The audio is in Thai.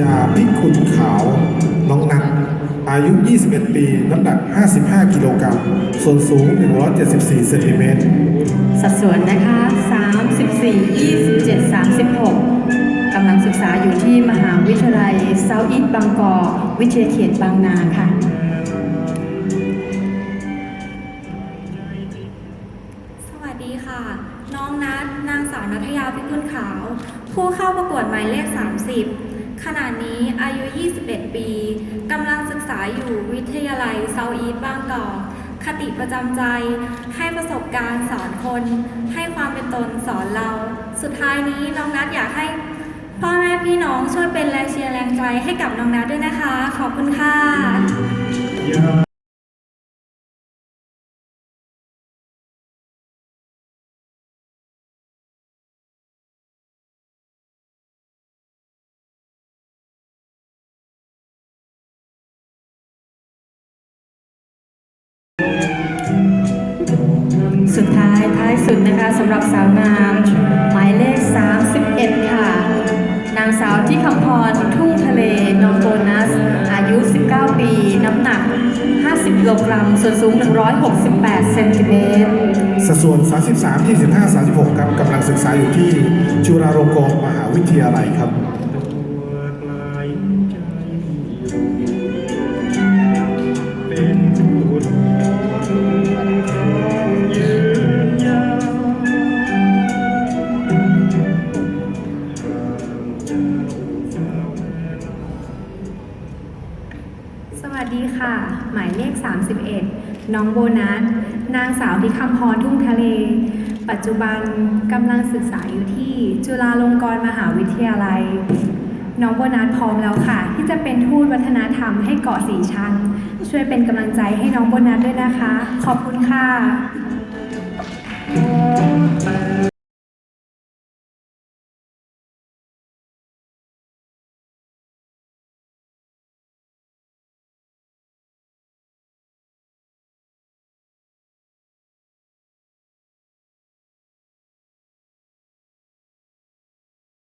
ยาพิกุลขาว น้องนัทอายุ 21 ปี น้ำหนัก 55 กิโลกรัม ส่วนสูง 174 เซนติเมตร สัดส่วนนะคะ 34 27 36 กำลังศึกษาอยู่ที่มหาวิทยาลัยเซาท์อีสต์บางกอกวิทยาเขตบางนาค่ะสวัสดีค่ะ น้องนัทนางสาวนัทยาพิกุลขาว ผู้เข้าประกวดหมายเลข 30 ขณะนี้อายุ 21 ปีกำลังศึกษาอยู่วิทยาลัยเซาอีสบางกอกคติประจำใจ ให้ประสบการณ์สอนคน ให้ความเป็นตนสอนเรา สุดท้ายนี้น้องนัทอยากให้พ่อแม่พี่น้องช่วยเป็นแรงเชียร์แรงใจให้กับน้องนัทด้วยนะคะ ขอบคุณค่ะายท้สุดนะคะสำหรับสาวงามหมายเลข 31 ค่ะ นางสาวที่คำพรทุ่งทะเลน้องโบนัส อายุ 19 ปี น้ำหนัก 50กิโลกรัม ส่วนสูง 168 เซนติเมตร สัดส่วน 33 25 36 ครับกำลังศึกษาอยู่ที่จุฬาลงกรณ์มหาวิทยาลัยครับ สวัสดีค่ะ หมายเลข 31 น้องโบนัส นางสาวที่คำพรทุ่งทะเล ปัจจุบันกำลังศึกษาอยู่ที่จุฬาลงกรณ์มหาวิทยาลัย น้องโบนัสพร้อมแล้วค่ะ ที่จะเป็นทูตวัฒนธรรมให้เกาะสีชัง ช่วยเป็นกำลังใจให้น้องโบนัสด้วยนะคะ ขอบคุณค่ะ